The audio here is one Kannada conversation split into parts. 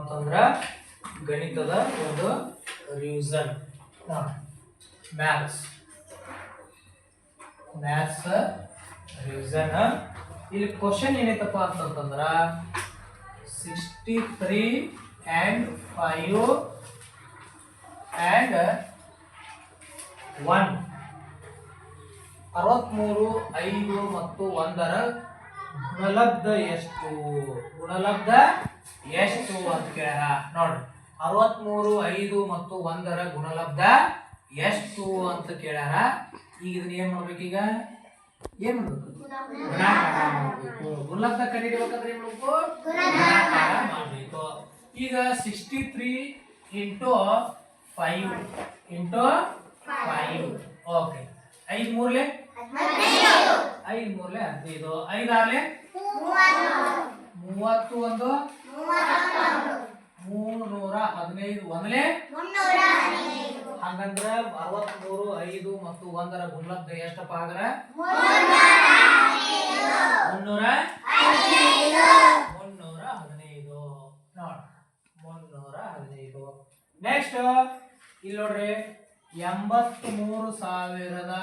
ಅಂತಂದ್ರ ಗಣಿತದ ಒಂದು ರೀಸನ್ ಮ್ಯಾಥ್ಸ್ ಮ್ಯಾಥ್ಸ್ ರೀಸನ್ ಇಲ್ಲಿ ಕ್ವಶನ್ ಏನೈತಪ್ಪ ಅಂತಂತಂದ್ರ sixty three and five and one ಅರವತ್ತ್ಮೂರು ಐದು ಮತ್ತು ಒಂದರ ಗುಣಲಬ್ಧ ಎಷ್ಟು? ಗುಣಲಬ್ಧ ಎಷ್ಟು ಅಂತ ಕೇಳ್ಯಾರ? ನೋಡ್ರಿ. ಅರವತ್ಮೂರು ಐದು ಮತ್ತು ಒಂದರ ಗುಣಲಬ್ಧ ಎಷ್ಟು ಅಂತ ಕೇಳ್ಯಾರ? ಈಗ ಇದನ್ನ ಏನ್ ಮಾಡ್ಬೇಕೀಗ ಏನ್ ಮಾಡ್ಬೇಕು? ಗುಣಾಕಾರ ಮಾಡ್ಬೇಕು. ಗುಣಲಬ್ಧ ಕಂಡಿಡ್ಬೇಕಂದ್ರೆ ಏನ್ ಮಾಡ್ಬೇಕು? ಗುಣಾಕಾರ ಮಾಡ್ಬೇಕು. ಈಗ sixty three into five into five okay ಐದು ಮೂರ್ಲೆ? ಐದು ಮೂರ್ಲೆ ಹದಿನೈದು. ಐದಾರ್ಲೆ? ಮೂವತ್ತು ಒಂದು? ಹದಿನೈದು ಒಂದ್ಲೆ ಹಂಗಂದ್ರ ಅರವತ್ಮೂರು ಐದು ಮತ್ತು ಒಂದರ ಗುಣಲಬ್ಧ ಎಷ್ಟಪ್ಪ ಆದ್ರೆ ಮುನ್ನೂರ ಮುನ್ನೂರ ಹದಿನೈದು. ನೋಡ ಮುನ್ನೂರ ಹದಿನೈದು. ನೆಕ್ಸ್ಟ್ ಇಲ್ಲಿ ನೋಡ್ರಿ ಎಂಬತ್ಮೂರು ಸಾವಿರದ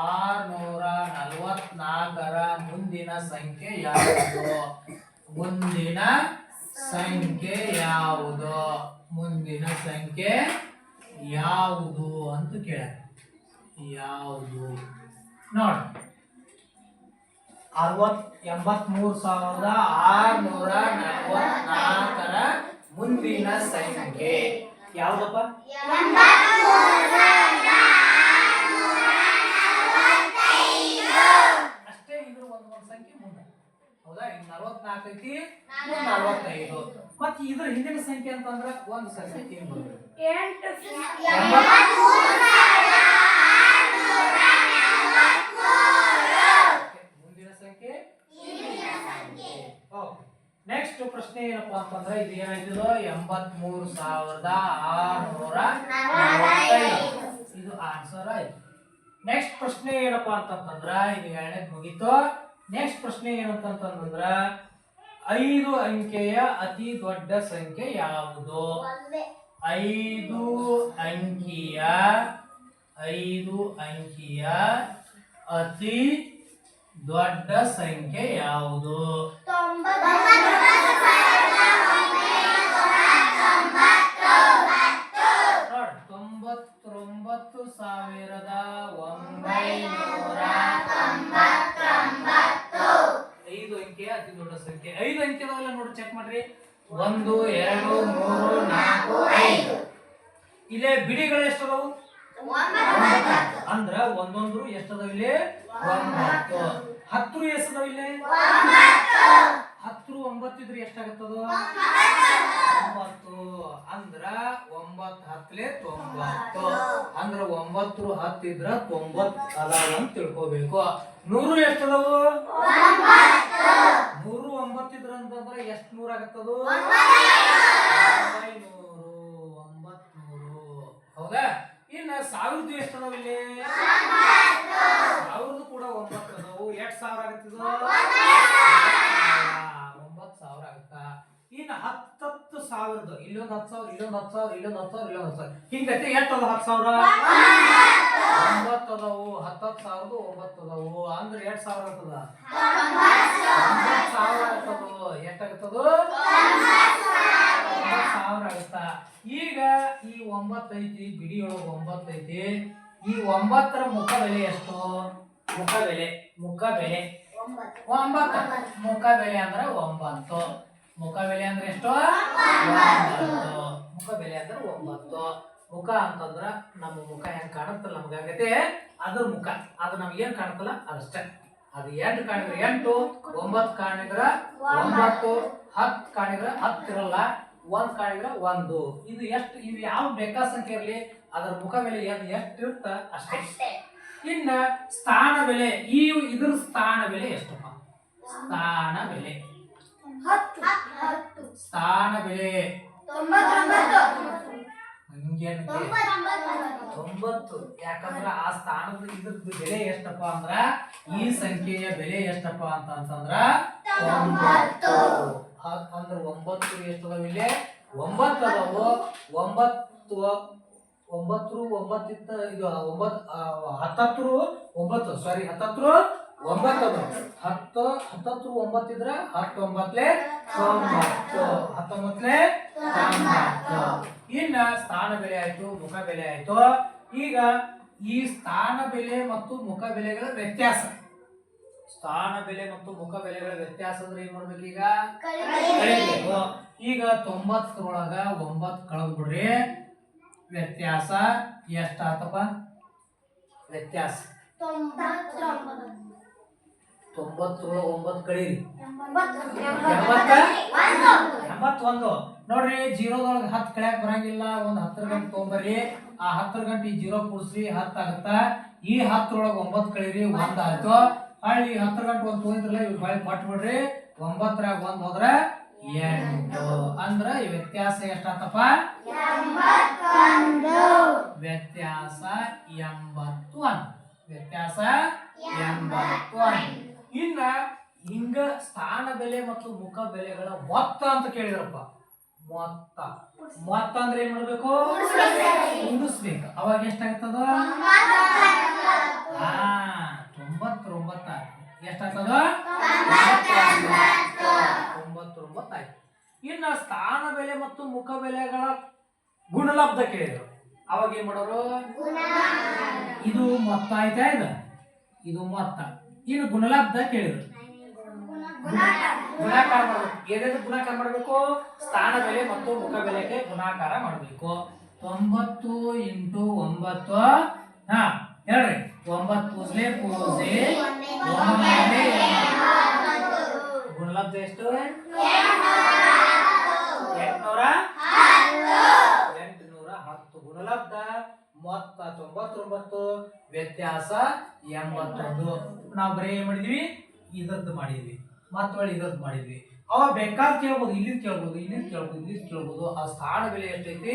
ಆರ್ನೂರ ನಲವತ್ನಾಲ್ಕರ ಮುಂದಿನ ಸಂಖ್ಯೆ ಯಾವುದು? ಮುಂದಿನ ಸಂಖ್ಯೆ ಯಾವುದು? ಮುಂದಿನ ಸಂಖ್ಯೆ ಯಾವುದು ಅಂತ ಕೇಳ. ಯಾವುದು? ನೋಡಿ. ಅರವತ್ ಎಂಬತ್ಮೂರು ಸಾವಿರದ ಆರುನೂರ ನಲವತ್ನಾಲ್ಕರ ಮುಂದಿನ ಸಂಖ್ಯೆ. ಯಾವುದಪ್ಪ ಅಷ್ಟೇ ಇದ್ರ ಒಂದ್ ಒಂದ್ ಸಂಖ್ಯೆ ಮುಂದೆ. ಹೌದಾ? ಈಗ ನಲವತ್ನಾಲ್ಕು ಐತಿ ನಲವತ್ತೈದು ಮತ್ತೆ ಇದ್ರ ಹಿಂದಿನ ಸಂಖ್ಯೆ ಅಂತಂದ್ರ ಒಂದು ಸಂಖ್ಯೆ ಏನ್ ಬರ್ಬೇಕು ಮುಂದಿನ ಸಂಖ್ಯೆ? ನೆಕ್ಸ್ಟ್ ಪ್ರಶ್ನೆ ಏನಪ್ಪಾ ಅಂತಂದ್ರೆ ಇದು ಏನಾಯ್ತದ? ಎಂಬತ್ಮೂರು ಸಾವಿರದ ಆರ್ನೂರ ಇದು ಆನ್ಸರ್ ಆಯ್ತು. ನೆಕ್ಸ್ಟ್ ಪ್ರಶ್ನೆ ಏನಪ್ಪಾ ಅಂತಂತಂದ್ರ ಇದು ಎರಡನೇ ಮುಗೀತು. ನೆಕ್ಸ್ಟ್ ಪ್ರಶ್ನೆ ಏನಂತಂತಂದ್ರ ಐದು ಅಂಕೆಯ ಅತಿ ದೊಡ್ಡ ಸಂಖ್ಯೆ ಯಾವುದು? ಐದು ಅಂಕಿಯ ಐದು ಅಂಕಿಯ ಅತಿ ದೊಡ್ಡ ಸಂಖ್ಯೆ ಯಾವುದು? ಒಂದು ಎರಡು ಮೂರು ನಾಲ್ಕು ಐದು. ಇಲ್ಲೇ ಬಿಡಿಗಳು ಎಷ್ಟದವು? ಅಂದ್ರ ಒಂದೊಂದ್ರು ಎಷ್ಟದಾವ ಇಲ್ಲಿ? ಒಂಬತ್ತು. ಹತ್ತು ಎಷ್ಟದಾವ ಇಲ್ಲಿ? ಹತ್ತು ಒಂಬತ್ತಿದ್ರೆ ಎಷ್ಟಾಗತ್ತದು? ಒಂಬತ್ತು. ಅಂದ್ರ ಒಂಬತ್ತು ಹತ್ತಲೆ ತೊಂಬತ್ತು. ಅಂದ್ರ ಒಂಬತ್ತು ಹತ್ತಿದ್ರ ತೊಂಬತ್ ಅದಾವ ಅಂತ ತಿಳ್ಕೊಬೇಕು. ನೂರು ಎಷ್ಟದವು? ನೂರು ಒಂಬತ್ತಿದ್ರ ಅಂತಂದ್ರೆ ಎಷ್ಟ್ ನೂರ ಆಗತ್ತದು? ಒಂಬೈನೂರು ಒಂಬತ್ನೂರು ಹೌದಾ? ಇನ್ನ ಸಾವಿರದ ಎಷ್ಟು ಅದಾವ ಇಲ್ಲಿ? ಸಾವಿರದ ಕೂಡ ಒಂಬತ್ತು ಅದಾವು. ಎಷ್ಟ್ ಸಾವಿರ ಆಗತ್ತದ? ಒಂಬತ್ತು. ಸಾವಿರ ಆಗತ್ತ? ಇನ್ನ ಹತ್ತತ್ತು ಸಾವಿರದ ಇಲ್ಲೊಂದು ಹತ್ತು ಸಾವಿರ, ಇಲ್ಲೊಂದು ಹತ್ತು ಸಾವಿರ, ಇಲ್ಲೊಂದು ಹತ್ತು ಸಾವಿರ, ಇಲ್ಲೊಂದು ಹತ್ತು ಸಾವಿರ. ಹಿಂಗತ್ತೆ ಎಷ್ಟು ಅದ ಹತ್ತು ಸಾವಿರ? ಒಂಬತ್ತು ಅದಾವು. ಹತ್ತತ್ತು ಸಾವಿರದ ಒಂಬತ್ತು ಅದಾವು. ಅಂದ್ರೆ ಎರಡು ಸಾವಿರ ಆಗ್ತದ? ಒಂಬತ್ತು ಸಾವಿರ ಒಂಬತ್ತು ಸಾವಿರ ಆಗತ್ತ? ಈಗ ಈ ಒಂಬತ್ತೈತಿ ಬಿಡಿಯೊಳಗೆ ಒಂಬತ್ತೈತಿ ಈ ಒಂಬತ್ತರ ಮುಖ ಬೆಲೆ ಎಷ್ಟು? ಮುಖ ಬೆಲೆ ಮುಖ ಬೆಲೆ. ಒಂಬತ್ತು. ಮುಖ ಬೆಲೆ ಅಂದ್ರೆ ಒಂಬತ್ತು. ಮುಖ ಬೆಲೆ ಅಂದ್ರೆ ಎಷ್ಟು? ಮುಖ ಬೆಲೆ ಅಂದ್ರೆ ಒಂಬತ್ತು. ಮುಖ ಅಂತಂದ್ರ ನಮ್ಮ ಮುಖ ಹೆಂಗ್ ಕಾಣುತ್ತಲ್ಲ ನಮ್ಗಾಗತ್ತೆ ಅದ್ರ ಮುಖ. ಅದು ನಮ್ಗೆ ಏನ್ ಕಾಣುತ್ತಲ್ಲ? ಅದಷ್ಟೇ. ಅದು ಎಂಟು ಕಾಣಿದ್ರೆ ಎಂಟು ಒಂಬತ್ತು ಕಾಣಿದ್ರ ಒಂಬತ್ತು ಹತ್ತು ಕಾಣಿದ್ರ ಹತ್ತು ಇರಲ್ಲ ಒಂದ್ ಕಾಣಿದ್ರ ಒಂದು. ಇದು ಎಷ್ಟು ಇದು ಯಾವ ಬೇಕಾ ಸಂಖ್ಯೆ ಇರಲಿ ಅದರ ಮುಖ ಬೆಲೆ ಏನು ಎಷ್ಟು ಇರುತ್ತ? ಅಷ್ಟೇ. ಇನ್ನ ಸ್ಥಾನ ಬೆಲೆ ಈ ಇದ್ರ ಸ್ಥಾನ ಬೆಲೆ ಎಷ್ಟಪ್ಪ? ಸ್ಥಾನ ಬೆಲೆ. ಸ್ಥಾನ ಬೆಲೆ. ಹಂಗೇನಕ್ಕೆ ತೊಂಬತ್ತು. ಯಾಕಂದ್ರೆ ಆ ಸ್ಥಾನದ ಇದ್ರದ್ದು ಬೆಲೆ ಎಷ್ಟಪ್ಪ ಅಂದ್ರ ಈ ಸಂಖ್ಯೆಯ ಬೆಲೆ ಎಷ್ಟಪ್ಪ ಅಂತ ಅಂತಂದ್ರ ಒಂಬತ್ತು ಅಂದ್ರೆ ಅಂದ್ರ ಒಂಬತ್ತು ಎಷ್ಟದಾವ ಇಲ್ಲಿ? ಒಂಬತ್ತು ಅದಾವು. ಒಂಬತ್ತು ಒಂಬತ್ತು ಒಂಬತ್ತಿತ್ತ ಇದು ಒಂಬತ್ತು ಹತ್ತತ್ರ ಒಂಬತ್ತು ಸಾರಿ ಹತ್ತತ್ರ ಒಂಬತ್ತು ಹತ್ತು ಹತ್ತತ್ತು ಒಂಬತ್ತಿದ್ರ ಹತ್ತೊಂಬತ್ಲೆ ತೊಂಬತ್ತು. ಹತ್ತೊಂಬತ್ತಲೆ ತೊಂಬತ್ತು. ಇನ್ನ ಸ್ಥಾನ ಬೆಲೆ ಆಯ್ತು, ಮುಖ ಬೆಲೆ ಆಯ್ತು. ಈಗ ಈ ಸ್ಥಾನ ಬೆಲೆ ಮತ್ತು ಮುಖ ಬೆಲೆಗಳ ವ್ಯತ್ಯಾಸ. ಸ್ಥಾನ ಬೆಲೆ ಮತ್ತು ಮುಖ ಬೆಲೆಗಳ ವ್ಯತ್ಯಾಸ ಅಂದ್ರೆ ಏನ್ ಮಾಡ್ಬೇಕು ಈಗ? ಈಗ ತೊಂಬತ್ತರೊಳಗ ಒಂಬತ್ತು ಕಳೆದ್ ಬಿಡ್ರಿ. ವ್ಯತ್ಯಾಸ ಎಷ್ಟಾತಪ್ಪ? ವ್ಯತ್ಯಾಸ. ಒಂಬತ್ತು ಕಳೀರಿ. ಎಂಬತ್ತೊಂದು ನೋಡ್ರಿ ಜೀರೋದೊಳಗೆ ಹತ್ತು ಕಳ್ಯಾಕ ಬರಂಗಿಲ್ಲ ಒಂದ್ ಹತ್ತರ ಗಂಟೆ ತೊಗೊಂಬರ್ರಿ. ಆ ಹತ್ತರ ಗಂಟೆ ಜೀರೋ ಕೂಡಿಸ್ರಿ ಹತ್ತು ಆಗತ್ತ. ಈ ಹತ್ತರೊಳಗೆ ಒಂಬತ್ತು ಕಳೀರಿ ಒಂದ್ ಆಯ್ತು. ಹಳ್ಳಿ ಹತ್ತರ ಗಂಟೆ ಒಂದ್ ತೊಗೊಂಡ್ರಲ್ಲ ಇವ್ ಕೊಟ್ಟು ಬಿಡ್ರಿ. ಒಂಬತ್ತರಾಗ ಒಂದ್ ಹೋದ್ರ ಎಂಟು. ಅಂದ್ರ ಈ ವ್ಯತ್ಯಾಸ ಎಷ್ಟಾತಪ್ಪ? ವ್ಯತ್ಯಾಸ ಎಂಬತ್ತು ಅಂತ ವ್ಯತ್ಯಾಸ ಎಂಬತ್ತು ಸ್ಥಾನ ಬೆಲೆ ಮತ್ತು ಮುಖ ಬೆಲೆಗಳ ಮೊತ್ತ ಅಂತ ಕೇಳಿದ್ರಪ್ಪ. ಮೊತ್ತ. ಮೊತ್ತ ಅಂದ್ರೆ ಏನ್ ಮಾಡ್ಬೇಕು? ಉಂಡಿಸ್ಬೇಕು ಅವಾಗ ಎಷ್ಟಾಗ್ತದ? ಹಾ ಎಷ್ಟಾಗ್ತದ? ತೊಂಬತ್ತೊಂಬತ್ತ ಆಯ್ತು ಇನ್ನ ಸ್ಥಾನ ಬೆಲೆ ಮತ್ತು ಮುಖ ಬೆಲೆಗಳ ಗುಣಲಬ್ಧ ಕೇಳಿದ್ರು. ಅವಾಗ ಏನ್ ಮಾಡೋರು? ಇದು ಮೊತ್ತ ಆಯ್ತಾ ಇದು? ಇದು ಮೊತ್ತ. ಇನ್ನು ಗುಣಲಬ್ಧ ಕೇಳಿದ್ರು. ಗುಣಾಕಾರ. ಮಾಡಬೇಕು. ಏನೇನು ಗುಣಾಕಾರ ಮಾಡಬೇಕು? ಸ್ಥಾನ ಬೆಲೆ ಮತ್ತು ಮುಖ ಬೆಲೆಗೆ ಗುಣಾಕಾರ ಮಾಡಬೇಕು. ತೊಂಬತ್ತು ಇಂಟು ಒಂಬತ್ತು, ಹಾ, ಹೇಳ್ರಿ. ಒಂಬತ್ತು ಪೂಜ್ಲೆ ಪೂಜೆ ಗುಣಲಬ್ಧ ಎಷ್ಟು? ಎಂಟ್ನೂರ ಎಂಟುನೂರ ಹತ್ತು. ಗುಣಲಬ್ಧ ಮೊತ್ತ ತೊಂಬತ್ತೊಂಬತ್ತು, ವ್ಯತ್ಯಾಸ ಎಂಬತ್ತೊಂದು. ನಾವು ಬರೀ ಮಾಡಿದ್ವಿ? ಇದರದ್ದು ಮಾಡಿದ್ವಿ. ಮತ್ತೊಳ್ಳಿ ಇದರದ್ದು ಮಾಡಿದ್ವಿ. ಅವ ಬೇಕಾದ್ ಕೇಳ್ಬೋದು ಇಲ್ಲಿ ಕೇಳ್ಬೋದು ಇಲ್ಲಿ ಕೇಳ್ಬೋದು ಇಲ್ಲಿ ಕೇಳ್ಬೋದು. ಆ ಸ್ಥಾನ ಬೆಲೆ ಎಷ್ಟೈತಿ,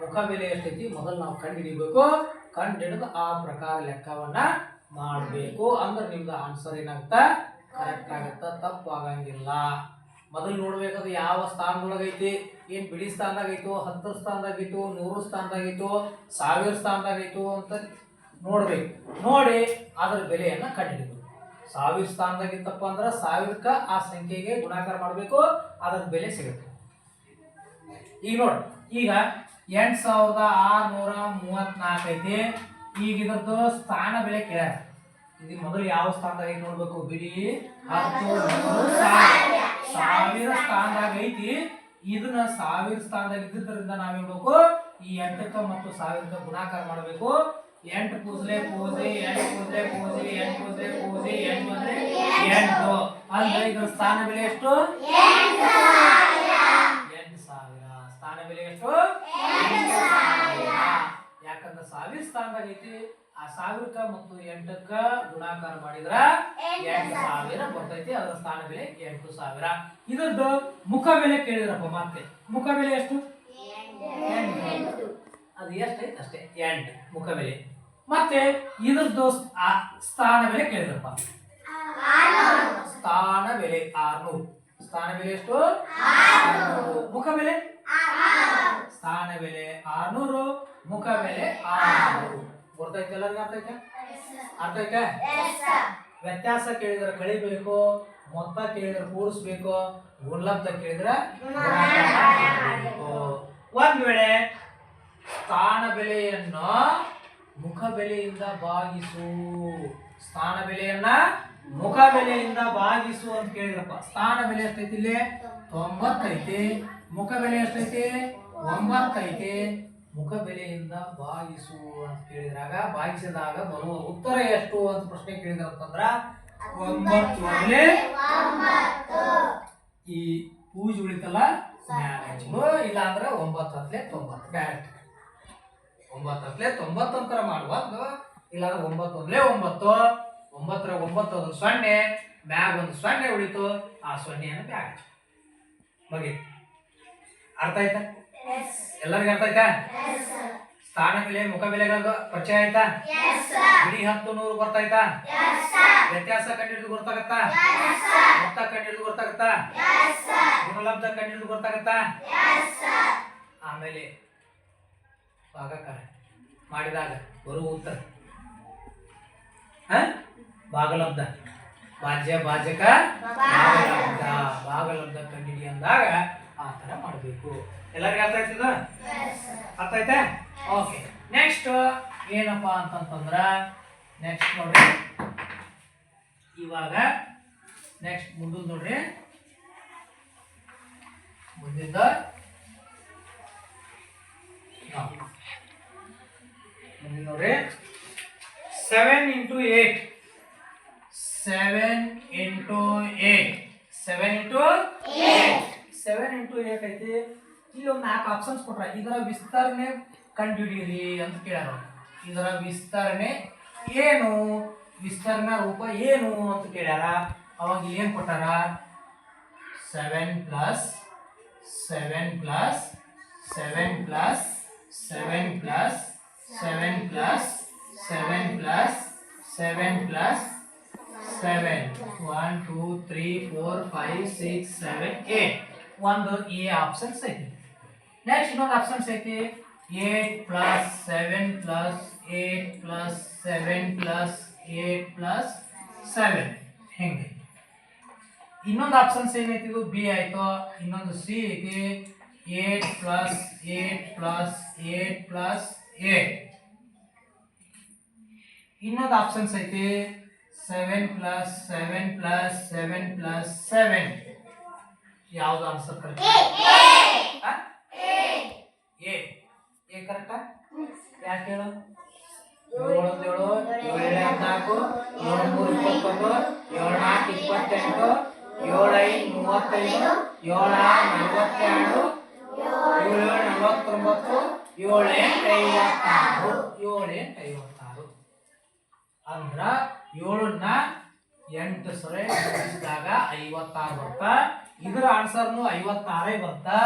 ಮುಖ ಬೆಲೆ ಎಷ್ಟೈತಿ, ಮೊದಲು ನಾವು ಕಂಡುಹಿಡಿಬೇಕು. ಕಂಡುಹಿಡಿದು ಆ ಪ್ರಕಾರ ಲೆಕ್ಕವನ್ನ ಮಾಡಬೇಕು. ಅಂದ್ರೆ ನಿಮ್ದು ಆನ್ಸರ್ ಏನಾಗುತ್ತೆ? ಕರೆಕ್ಟ್ ಆಗತ್ತ. ತಪ್ಪು ಆಗಂಗಿಲ್ಲ. ಮೊದಲು ನೋಡ್ಬೇಕದು ಯಾವ ಸ್ಥಾನದೊಳಗೈತಿ, ಏನ್ ಬಿಡಿ ಸ್ಥಾನದಾಗ ಐತೋ ಹತ್ತು ಸ್ಥಾನದಾಗಿತ್ತು ನೂರು ಸ್ಥಾನದಾಗಿತ್ತು ಸಾವಿರ ಸ್ಥಾನದಾಗೈತು ಅಂತ ನೋಡ್ಬೇಕು. ನೋಡಿ ಅದರ ಬೆಲೆಯನ್ನ ಕಂಡುಹಿಡಿಬೇಕು. ಸಾವಿರ ಸ್ಥಾನದಾಗ ಇತ್ತಪ್ಪ ಅಂದ್ರೆ ಸಾವಿರಕ್ಕ ಆ ಸಂಖ್ಯೆಗೆ ಗುಣಾಕಾರ ಮಾಡಬೇಕು ಅದರ ಬೆಲೆ ಸಿಗುತ್ತೆ. ಈಗ ನೋಡಿ, ಈಗ ಎಂಟು ಸಾವಿರದ ಆರುನೂರ ಮೂವತ್ನಾಲ್ಕು ಐತಿ. ಈಗ ಇದ್ರದ್ದು ಸ್ಥಾನ ಬೆಲೆ ಕೇಳ್ಯಾರ. ಇದು ಮೊದಲು ಯಾವ ಸ್ಥಾನದಾಗ ಐತಿ ನೋಡ್ಬೇಕು, ಬಿಡಿ. ಹತ್ತು ಸಾವಿರ. ಸ್ಥಾನದಾಗ ಐತಿ. ಇದನ್ನ ಸಾವಿರ ಸ್ಥಾನದಾಗ ಇದ್ದಿದ್ದರಿಂದ ನಾವೇನ್ಬೇಕು ಈ ಎಂಟಕ್ಕ ಮತ್ತು ಸಾವಿರದ ಗುಣಾಕಾರ ಮಾಡಬೇಕು. ಎಂಟು ಪೂಜೆ ಪೂಜೆ ಎಂಟು ಪೂಜೆ ಪೂಜೆ ಎಂಟು ಪೂಜೆ ಪೂಜೆ ಎಂಟು ಅಂದ್ರೆ ಎಂಟು. ಅಂದ್ರೆ ಇದರ ಸ್ಥಾನ ಬೆಲೆ ಎಷ್ಟು? ಎಂಟು ಸಾವಿರ. ಸ್ಥಾನ ಬೆಲೆ ಎಷ್ಟು? ಯಾಕಂದ್ರೆ ಸಾವಿರ ಸ್ಥಾನದಾಗ ಐತಿ. ಆ ಸಾವಿರಕ್ಕ ಮತ್ತು ಎಂಟಕ್ಕ ಗುಣಾಕಾರ ಮಾಡಿದ್ರ ಎಂಟು ಸಾವಿರ ಬರ್ತೈತಿ. ಅದರ ಸ್ಥಾನ ಬೆಲೆ ಎಂಟು ಸಾವಿರ. ಇದರದ್ದು ಮುಖ ಬೆಲೆ ಕೇಳಿದ್ರಪ್ಪ ಮತ್ತೆ. ಮುಖ ಬೆಲೆ ಎಷ್ಟು? ಎಂಟು. ಅದು ಎಷ್ಟೈತೆ? ಅಷ್ಟೇ. ಎಂಟು ಮುಖ ಬೆಲೆ. ಮತ್ತೆ ಇದ್ರದ್ದು ಸ್ಥಾನ ಬೆಲೆ ಕೇಳಿದ್ರಪ್ಪ. ಸ್ಥಾನ ಬೆಲೆ ಆರ್ನೂರು. ಸ್ಥಾನ ಬೆಲೆ ಎಷ್ಟು? ಮುಖ ಬೆಲೆ? ಸ್ಥಾನ ಬೆಲೆ ಆರ್ನೂರು ಮುಖ ಬೆಲೆ ಆರ್ನೂರು. ಗೊತ್ತೈತೆ ಎಲ್ಲರಿಗೂ ಅರ್ಥ ಐತೆ ಅರ್ಥ ಐತೆ ವ್ಯತ್ಯಾಸ ಕೇಳಿದ್ರೆ ಕಳಿಬೇಕು ಮೊತ್ತ ಕೇಳಿದ್ರೆ ಕೂಡಿಸ್ಬೇಕು ಗುಣಲಬ್ಧ ಕೇಳಿದ್ರೆ ಗುಣಾಕಾರ ಮಾಡ್ಬೇಕು. ಒಂದ್ ವೇಳೆ ಸ್ಥಾನ ಬೆಲೆಯನ್ನ ಮುಖ ಬೆಲೆಯಿಂದ ಭಾಗಿಸು ಸ್ಥಾನ ಬೆಲೆಯನ್ನ ಮುಖ ಬೆಲೆಯಿಂದ ಭಾಗಿಸು ಅಂತ ಕೇಳಿದ್ರಪ್ಪ. ಸ್ಥಾನ ಬೆಲೆ ಎಷ್ಟೈತಿ ಇಲ್ಲಿ? ತೊಂಬತ್ತೈತಿ. ಮುಖ ಬೆಲೆ ಎಷ್ಟೈತಿ? ಒಂಬತ್ತೈತಿ. ಮುಖ ಬೆಲೆಯಿಂದ ಭಾಗಿಸು ಅಂತ ಕೇಳಿದ್ರಾಗ ಭಾಗಿಸಿದಾಗ ಬರುವ ಉತ್ತರ ಎಷ್ಟು ಅಂತ ಪ್ರಶ್ನೆ ಕೇಳಿದ್ರಪ್ಪಂದ್ರ, ಒಂಬತ್ತು. ಈ ಪೂಜೆ ಉಳಿತಲ್ಲ? ಇಲ್ಲಾಂದ್ರೆ ಒಂಬತ್ತು ಅಂತಲೇ ತೊಂಬತ್ತು. ಒಂಬತ್ತು ಹತ್ಲೆ ತೊಂಬತ್ತು ಅಂತರ ಮಾಡುವಾಗ ಇಲ್ಲಾಂದ್ರೆ ಒಂಬತ್ತು ಒಂದ್ಲೆ ಒಂಬತ್ತು ಒಂಬತ್ತರ ಒಂಬತ್ತು ಅದು ಸೊನ್ನೆ ಮ್ಯಾಗ ಒಂದು ಸೊನ್ನೆ ಉಳಿತು ಆ ಸೊನ್ನೆಯನ್ನು ಅಂತ ಹಚ್ಚು. ಮುಗೀತು ಅರ್ಥ ಆಯ್ತಾ? ಎಲ್ಲರಿಗೂ ಅರ್ಥ ಆಯ್ತಾ? ಸ್ಥಾನ ಬೆಲೆ ಮುಖ ಬೆಲೆಗಳ ಪರಿಚಯ ಆಯ್ತಾ? ಇಡೀ ಹತ್ತು ನೂರು ಗೊತ್ತಾಯ್ತಾ? ವ್ಯತ್ಯಾಸ ಕಂಡಿಡಿದು ಗೊತ್ತಾಗತ್ತಾ? ಮೊತ್ತ ಕಂಡಿಡಿದು ಗೊತ್ತಾಗತ್ತಾ? ಗುಣಲಬ್ಧ ಕಂಡಿಡಿದು ಗೊತ್ತಾಗತ್ತಾ? ಆಮೇಲೆ ಭಾಗಾಕಾರ ಮಾಡಿದಾಗ ಬರುವ ಉತ್ತರ. ಭಾಗಲಬ್ಧ ಭಾಜ್ಯ, ಭಾಜಕ ಭಾಗಲಬ್ಧ ಭಾಗಲಬ್ಧ ಕಂಡಿಡಿ ಅಂದಾಗ ಆ ಥರ ಮಾಡಬೇಕು. ಎಲ್ಲರಿಗೂ ಅರ್ಥ ಆಯ್ತದ? ಅರ್ಥ ಆಯ್ತಾ? ಓಕೆ ನೆಕ್ಸ್ಟ್ ಏನಪ್ಪ ಅಂತಂತಂದ್ರೆ ನೆಕ್ಸ್ಟ್ ನೋಡ್ರಿ. ಇವಾಗ ನೆಕ್ಸ್ಟ್ ಮುಂದಿನ ನೋಡ್ರಿ. ಮುಂದಿನ ನೋಡ್ರಿ. Seven into eight seven into eight seven into seven into eight ಐತಿ. ಇಲ್ಲಿ ಒಂದು ನಾಲ್ಕು ಆಪ್ಷನ್ಸ್ ಕೊಟ್ರ. ಇದರ ವಿಸ್ತರಣೆ ಕಂಡುಹಿಡಿಯಿರಿ ಅಂತ ಕೇಳ್ಯಾರ ಇದರ ವಿಸ್ತರಣೆ ಏನು? ವಿಸ್ತರಣಾ ರೂಪ ಏನು ಅಂತ ಕೇಳ್ಯಾರ. ಅವಾಗ ಏನು ಕೊಟ್ಟಾರ? Seven plus seven plus seven plus seven plus seven plus seven plus seven plus seven one two three four five six seven eight ಒಂದು ಎ ಆಪ್ಷನ್ಸ್ ಐತಿ ನೆಕ್ಸ್ಟ್ ಇನ್ನೊಂದು ಆಪ್ಷನ್ಸ್ ಐತಿ eight plus seven plus eight plus seven plus eight plus seven ಹೆಂಗೆ ಇನ್ನೊಂದು ಆಪ್ಷನ್ಸ್ ಏನೈತಿ ಇದು ಬಿ ಆಯ್ತು ಇನ್ನೊಂದು ಸಿ ಐತಿ eight plus eight plus eight plus eight ಇನ್ನೊಂದು ಆಪ್ಷನ್ಸ್ ಐತಿ. Seven plus seven plus seven plus seven ಯಾವ್ದು ಆನ್ಸರ್ ಕರೆಕ್ಟ್ ಎ ಎ ಕರೆಕ್ಟಾ ಯಾಕೆ ಹೇಳು? ಏಳು ಏಳು ಏಳು ಹದಿನಾಲ್ಕು ಏಳು ಮೂರು ಇಪ್ಪತ್ತೊಂದು ಏಳು ನಾಲ್ಕು ಇಪ್ಪತ್ತೆಂಟು ಏಳು ಐದು ಮೂವತ್ತೈದು ಏಳು ಆರು ನಲವತ್ತೆರಡು ಏಳು ಏಳು ನಲವತ್ತೊಂಬತ್ತು ಏಳು ಎಂಟು ಐವತ್ತಾರು ಏಳು ಎಂಟು ಐವತ್ತಾರು. ಅಂದ್ರ ಏಳನ್ನ ಎಂಟು ಸೊರೆ ಗುಣಿಸಿದಾಗ ಐವತ್ತಾರು ಬರ್ತಾ. ಇದರ ಆನ್ಸರ್ನು ಐವತ್ತಾರೇ ಬರ್ತಾ.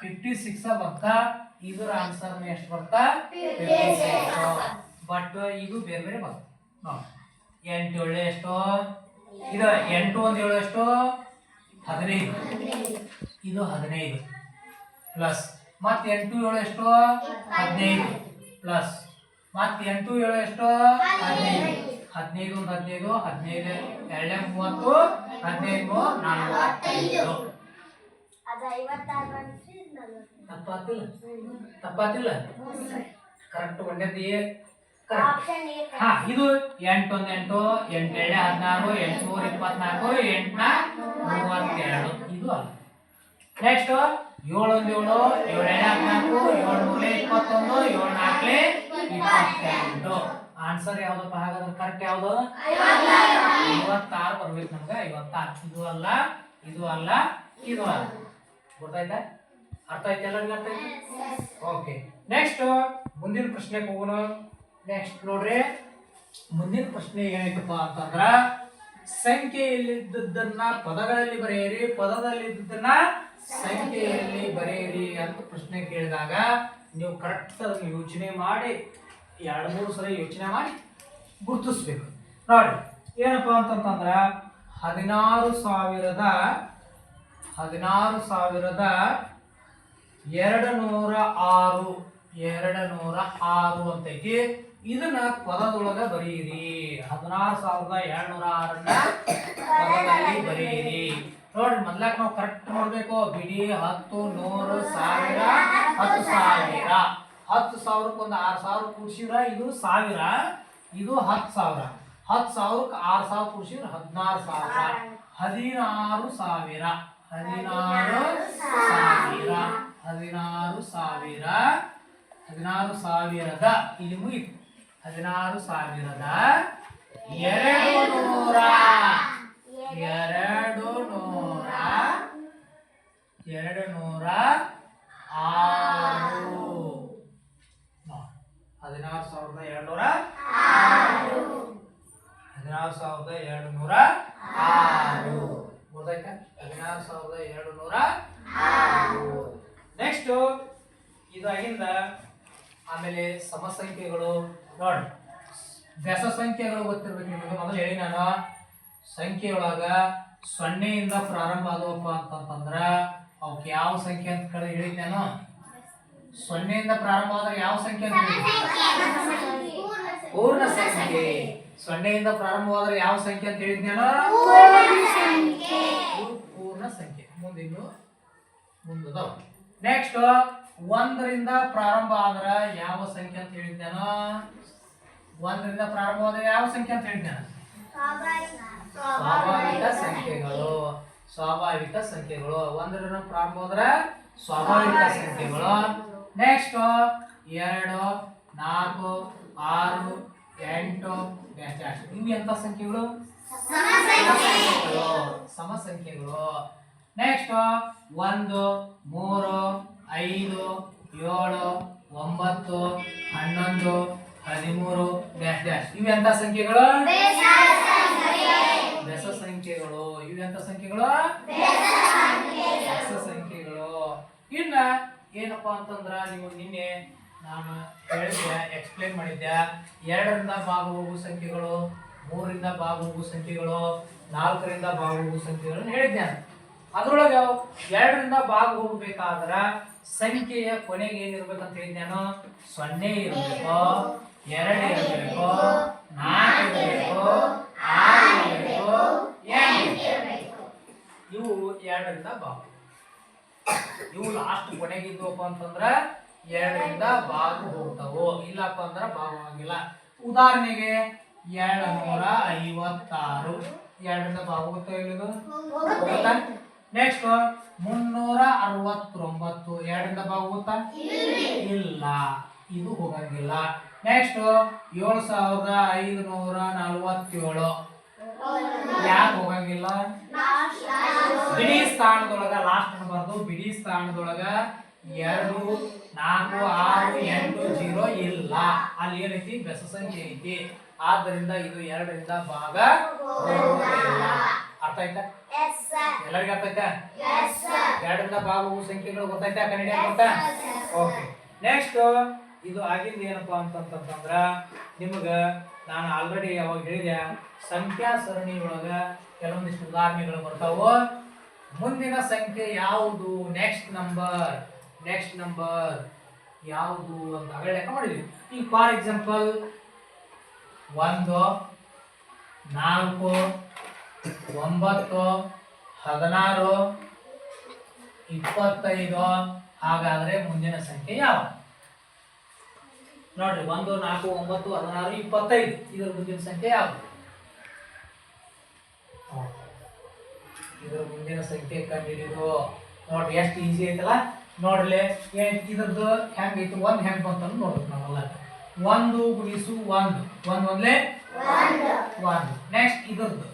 ಫಿಫ್ಟಿ ಸಿಕ್ಸ್ ಬರ್ತಾ. ಇದರ ಆನ್ಸರ್ನು ಎಷ್ಟು ಬರ್ತಾ? ಬಟ್ ಇದು ಬೇರೆ ಬೇರೆ ಬರ್ತಾ. ಎಂಟು ಏಳು ಎಷ್ಟು? ಇದು ಎಂಟು ಒಂದು ಏಳು ಎಷ್ಟು? ಹದಿನೈದು. ಇದು ಹದಿನೈದು. ಪ್ಲಸ್ ಮತ್ತೆ ಎಂಟು ಏಳು ಎಷ್ಟು? ಹದಿನೈದು ಪ್ಲಸ್. ಮತ್ತೆ ಎಂಟು ಏಳು ಎಷ್ಟು? ಹದಿನೈದು. ಹದಿನೈದು ಒಂದು ಹದಿನೈದು ಹದಿನೈದು ಎರಡನೇ ಮೂವತ್ತು ಹದಿನೈದು ನಾಲ್ಕು. ತಪ್ಪಾತಿಲ್ಲ? ತಪ್ಪಾತಿಲ್ಲ? ಕರೆಕ್ಟ್ ಒಂದೇದು ಹಾ ಇದು ಎಂಟು ಒಂದು ಎಂಟು ಎಂಟು ಎರಡೇ ಹದಿನಾರು ಎಂಟುನೂರ ಇಪ್ಪತ್ನಾಲ್ಕು ಎಂಟುನ ಮೂವತ್ತೆರಡು. ಇದು ಅಲ್ಲ. ನೆಕ್ಸ್ಟ್ ಏಳು ಒಂದು ಏಳು ಏಳು ಎರಡೇ ಹದಿನಾಲ್ಕು ಏಳು ಮೂರೇ ಇಪ್ಪತ್ತೊಂದು, ಏಳು ನಾಲ್ಕಲೇ ಇಪ್ಪತ್ತೆಂಟು. ಆನ್ಸರ್ ಯಾವ್ದಪ್ಪ? ಹಾಗಾದ್ರೆ ಕರೆಕ್ಟ್ ಯಾವ್ದು? ಐವತ್ತಾರು ಬರ್ಬೇಕು ನಮ್ಗೆ. ಐವತ್ತಾರು. ಇದು ಅಲ್ಲ ಇದು ಅಲ್ಲ ಇದು ಅಲ್ಲ. ಗೊತ್ತಾಯ್ತಾ? ಅರ್ಥ ಆಯ್ತು ಎಲ್ಲರಿಗೂ ಅರ್ಥ ಆಯ್ತು? ಓಕೆ ನೆಕ್ಸ್ಟ್ ಮುಂದಿನ ಪ್ರಶ್ನೆಗೆ ಹೋಗೋಣ. ನೆಕ್ಸ್ಟ್ ನೋಡ್ರಿ. ಮುಂದಿನ ಪ್ರಶ್ನೆ ಏನಾಯ್ತಪ್ಪ ಅಂತಂದ್ರ, ಸಂಖ್ಯೆಯಲ್ಲಿದ್ದದ್ದನ್ನ ಪದಗಳಲ್ಲಿ ಬರೆಯಿರಿ. ಪದದಲ್ಲಿದ್ದದ್ದನ್ನ ಸಂಖ್ಯೆಯಲ್ಲಿ ಬರೆಯಿರಿ ಅಂತ ಪ್ರಶ್ನೆ ಕೇಳಿದಾಗ ನೀವು ಕರೆಕ್ಟ್ ಆಗಿ ಯೋಚನೆ ಮಾಡಿ, ಎರಡು, ಮೂರು ಸಲ ಯೋಚನೆ ಮಾಡಿ ಗುರುತಿಸ್ಬೇಕು. ನೋಡಿ, ಏನಪ್ಪಾ ಅಂತಂತಂದ್ರೆ ಹದಿನಾರು ಸಾವಿರದ ಹದಿನಾರು ಸಾವಿರದ ಎರಡು ನೂರ ಆರು ಎರಡು ನೂರ ಆರು ಅಂತೈತಿ. ಇದನ್ನ ಪದದೊಳಗ ಬರೀರಿ ಹದಿನಾರು ಸಾವಿರದ ಎರಡ್ನೂರ ಆರನ್ನ ಪದದಲ್ಲಿ ಬರೆಯಿರಿ. ನೋಡ್ರಿ ಮೊದ್ಲಾಕ್ ನಾವು ಕರೆಕ್ಟ್ ನೋಡ್ಬೇಕು. ಬಿಡಿ ಹತ್ತು, ನೂರು, ಸಾವಿರ, ಹತ್ತು ಸಾವಿರ. ಹತ್ತು ಸಾವಿರಕ್ಕೆ ಒಂದು ಆರು ಸಾವಿರ ಕೂಡ್ಸಿದ್ರ, ಇದು ಸಾವಿರ. ಇದು ಹತ್ತು ಸಾವಿರ. ಹತ್ತು ಸಾವಿರಕ್ಕೆ ಆರು ಸಾವಿರ ಕೂಡ್ಸಿದ್ರ, ಹದಿನಾರು ಸಾವಿರ. ಹದಿನಾರು ಸಾವಿರ. ಹದಿನಾರು ಸಾವಿರ. ಹದಿನಾರು ಸಾವಿರ. ಹದಿನಾರು ಸಾವಿರದ ಇಲ್ಲಿ ಮುಗಿತು ಹದಿನಾರು ಸಾವಿರದ ಎರಡು ನೂರ. ಎರಡು ನೂರ ಎರಡು ನೂರ ಆರು ಹದಿನಾರು ಸಾವಿರದ ಎರಡು ನೂರ ಹದಿನಾರು ಸಾವಿರದ ಎರಡು ನೂರ ಆರು. ಗೊತ್ತಾಯ್ತಾ ಹದಿನಾರು ಸಾವಿರದ ಎರಡು ನೂರ ನೆಕ್ಸ್ಟ್ ಇದಾಗಿಂದ ಆಮೇಲೆ ಸಮಸಂಖ್ಯೆಗಳು ನೋಡಿ. ಬೆಸ ಸಂಖ್ಯೆಗಳು ಗೊತ್ತಿರ್ಬೇಕು ನಿಮಗೆ. ಮೊದಲು ಹೇಳಿ ನಾನು. ಸಂಖ್ಯೆಯೊಳಗ ಸೊನ್ನೆಯಿಂದ ಪ್ರಾರಂಭ ಆದವಪ್ಪ ಅಂತಂತಂದ್ರ ಅವಕ್ಕೆ ಯಾವ ಸಂಖ್ಯೆ ಅಂತ ಕಡೆ ಹೇಳಿದ್ದೇನ ಸೊನ್ನೆಯಿಂದ ಪ್ರಾರಂಭ ಆದ್ರೆ ಯಾವ ಸಂಖ್ಯೆ ಅಂತ? ಪೂರ್ಣ ಸಂಖ್ಯೆ. ಸೊನ್ನೆಯಿಂದ ಪ್ರಾರಂಭವಾದ್ರೆ ಯಾವ ಸಂಖ್ಯೆ ಅಂತ ಹೇಳಿದ್ನೇನೋ ಪೂರ್ಣ ಸಂಖ್ಯೆ. ಮುಂದಿನ್ನು ಮುಂದದ ನೆಕ್ಸ್ಟ್ ಒಂದರಿಂದ ಪ್ರಾರಂಭ ಆದ್ರ ಯಾವ ಸಂಖ್ಯೆ ಅಂತ ಹೇಳಿದ್ದೇನೋ ಒಂದರಿಂದ ಪ್ರಾರಂಭವಾದ್ರೆ ಯಾವ ಸಂಖ್ಯೆ ಅಂತ ಹೇಳಿದ್ದೇನೆ ಸ್ವಾಭಾವಿಕ ಸಂಖ್ಯೆಗಳು. ಸ್ವಾಭಾವಿಕ ಸಂಖ್ಯೆಗಳು. ಒಂದರ ಪ್ರಾರಂಭ ಹೋದ್ರೆ ಸ್ವಾಭಾವಿಕ ಸಂಖ್ಯೆಗಳು. ನೆಕ್ಸ್ಟ್ ಎರಡು ನಾಲ್ಕು ಆರು ಎಂಟು ಇವು ಎಂತ ಸಂಖ್ಯೆಗಳು? ಸಂಖ್ಯೆಗಳು, ಸಮ ಸಂಖ್ಯೆಗಳು ನೆಕ್ಸ್ಟ್ ಒಂದು ಮೂರು ಐದು ಏಳು ಒಂಬತ್ತು ಹನ್ನೊಂದು ಹದಿಮೂರು ಡ್ಯಾಶ್ ಡ್ಯಾಶ್ ಇವೆಂತ ಸಂಖ್ಯೆಗಳು ಬೆಸ ಇವೆಂತ ಸಂಖ್ಯೆಗಳು? ಸಂಖ್ಯೆಗಳು. ಇನ್ನ ಏನಪ್ಪಾ ಅಂತಂದ್ರ ನೀವು ನಿನ್ನೆ ನಾನು ಹೇಳಿದ್ದೆ ಎಕ್ಸ್ಪ್ಲೇನ್ ಮಾಡಿದ್ದೆ. ಎರಡರಿಂದ ಹೋಗುವ ಸಂಖ್ಯೆಗಳು, ಮೂರರಿಂದ ಹೋಗುವ ಸಂಖ್ಯೆಗಳು, ನಾಲ್ಕರಿಂದ ಹೋಗುವ ಸಂಖ್ಯೆಗಳನ್ನು ಹೇಳಿದ್ದೆ ಅದ್ರೊಳಗೆ ಎರಡರಿಂದ ಭಾಗ ಹೋಗ್ಬೇಕಾದ್ರ ಸಂಖ್ಯೆಯ ಕೊನೆಗೆ ಏನಿರ್ಬೇಕಂತ ಹೇಳಿದ್ದೆ ನಾನು? ಸೊನ್ನೆ ಇರಬೇಕು, ಎರಡು ಇರಬೇಕು, ನಾಲ್ಕು ಇರಬೇಕು, ಆರು. ಇವು ಎರಡರಿಂದ ಬಾಗು ಇವು ಲಾಸ್ಟ್ ಕೊನೆಗಿದ್ದವಪ್ಪ ಅಂತಂದ್ರೆ ಎರಡರಿಂದ ಭಾಗ ಹೋಗ್ತಾವು. ಇಲ್ಲಪ್ಪ ಅಂದ್ರೆ ಬಾಗು ಆಗಿಲ್ಲ ಉದಾಹರಣೆಗೆ ಎರಡು ನೂರ ಐವತ್ತಾರು ಎರಡರಿಂದ ಹೋಗ್ತಾವ ಇಲ್ಲಿದು? ಹೋಗುತ್ತಾ? ನೆಕ್ಸ್ಟ್ ಮುನ್ನೂರ ಅರವತ್ತೊಂಬತ್ತು ಎರಡರಿಂದ ಭಾಗ ಹೋಗುತ್ತಾ? ಇಲ್ಲ. ಇದು ಹೋಗಂಗಿಲ್ಲ. ನೆಕ್ಸ್ಟ್ ಏಳು ಸಾವಿರದ ಐದುನೂರ ನಲವತ್ತೇಳು ಯಾಕೆ ಹೋಗಂಗಿಲ್ಲ? ಬಿಡಿ ಸ್ಥಾನದೊಳಗ ಲಾಸ್ಟ್ ಬರ್ದು ಬಿಡಿ ಸ್ಥಾನದೊಳಗ ಎರಡು, ನಾಲ್ಕು, ಆರು, ಎಂಟು, ಜೀರೋ ಇಲ್ಲ. ಅಲ್ಲಿ ಏನೈತಿ? ಬೆಸ ಸಂಖ್ಯೆ ಐತಿ. ಆದ್ದರಿಂದ ಇದು ಎರಡರಿಂದ ಭಾಗ. ಅರ್ಥ ಆಯ್ತಾ? ಎಲ್ಲರಿಗೂ ಅರ್ಥ ಆಯ್ತಾ? ಎರಡರಿಂದ ಭಾಗ ಸಂಖ್ಯೆಗಳು ಗೊತ್ತಾಯ್ತಾ ಕನ್ನಡ ಗೊತ್ತಾ? ಓಕೆ ನೆಕ್ಸ್ಟ್ ಇದು ಆಗಿಂದ ಏನಪ್ಪಾ ಅಂತಂತಂದ್ರ ನಿಮಗ ನಾನು ಆಲ್ರೆಡಿ ಅವಾಗ ಹೇಳಿದೆ ಸಂಖ್ಯಾ ಸರಣಿ ಒಳಗ ಕೆಲವೊಂದಿಷ್ಟು ಉದಾಹರಣೆಗಳು ಬರ್ತಾವು, ಮುಂದಿನ ಸಂಖ್ಯೆ ಯಾವುದು? ನೆಕ್ಸ್ಟ್ ನಂಬರ್ ನೆಕ್ಸ್ಟ್ ನಂಬರ್ ಯಾವುದು ಅಂತ ಆಗಲೇ ಲೆಕ್ಕ ಮಾಡಿದ್ವಿ. ಈಗ ಫಾರ್ ಎಕ್ಸಾಂಪಲ್ ಒಂದು, ನಾಲ್ಕು, ಒಂಬತ್ತು, ಹದಿನಾರು, ಇಪ್ಪತ್ತೈದು, ಹಾಗಾದ್ರೆ ಮುಂದಿನ ಸಂಖ್ಯೆ ಯಾವುದು ನೋಡ್ರಿ ಒಂದು ನಾಲ್ಕು ಒಂಬತ್ತು ಹದಿನಾರು ಇಪ್ಪತ್ತೈದು. ಇದರ ಮುಂದಿನ ಸಂಖ್ಯೆ ಯಾವುದು. ಇದರ ಮುಂದಿನ ಸಂಖ್ಯೆ ಕಂಡುಹಿಡಿದು ನೋಡ್ರಿ ಎಷ್ಟು ಈಸಿ ಐತಲ್ಲ? ನೋಡ್ರಿ ಏನ್ ಇದ್ರದ್ದು ಹೆಂಗೈತಿ ಒಂದ್ ಹೆಂಗ್ ಬಂತ ನೋಡ್ಬೇಕು ನಾವೆಲ್ಲ. ಒಂದು ಗುಣಿಸು ಒಂದು. ಒಂದ್ ಒಂದ್ಲೆ? ಒಂದು. ನೆಕ್ಸ್ಟ್ ಇದ್ರದ್ದು.